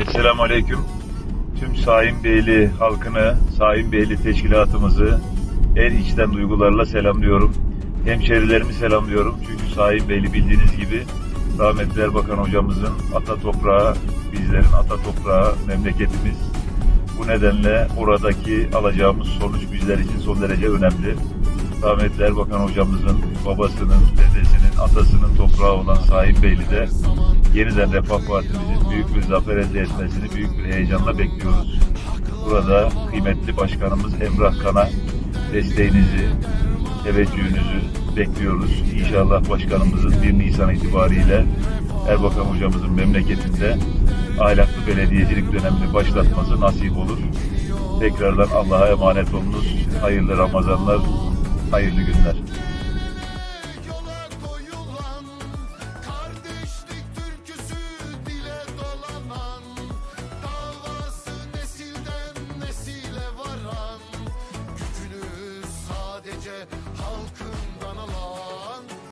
Esselamu Aleyküm. Tüm Saim Beyli halkını, Saim Beyli teşkilatımızı en içten duygularla selamlıyorum. Hemşerilerimi selamlıyorum. Çünkü Saim Beyli bildiğiniz gibi rahmetli Erbakan hocamızın ata toprağı, bizlerin ata toprağı, memleketimiz. Bu nedenle oradaki alacağımız sonuç bizler için son derece önemli. Rahmetli Erbakan hocamızın babasının, dedesinin, atasının toprağı olan Saim Beyli'de yeniden Refah Partimizin büyük bir zafer elde etmesini büyük bir heyecanla bekliyoruz. Burada kıymetli başkanımız Emrah Kan'a desteğinizi, teveccühünüzü bekliyoruz. İnşallah başkanımızın 1 Nisan itibariyle Erbakan hocamızın memleketinde ahlaklı belediyecilik dönemini başlatması nasip olur. Tekrardan Allah'a emanet olunuz. Hayırlı Ramazanlar, hayırlı günler. Kardeşlik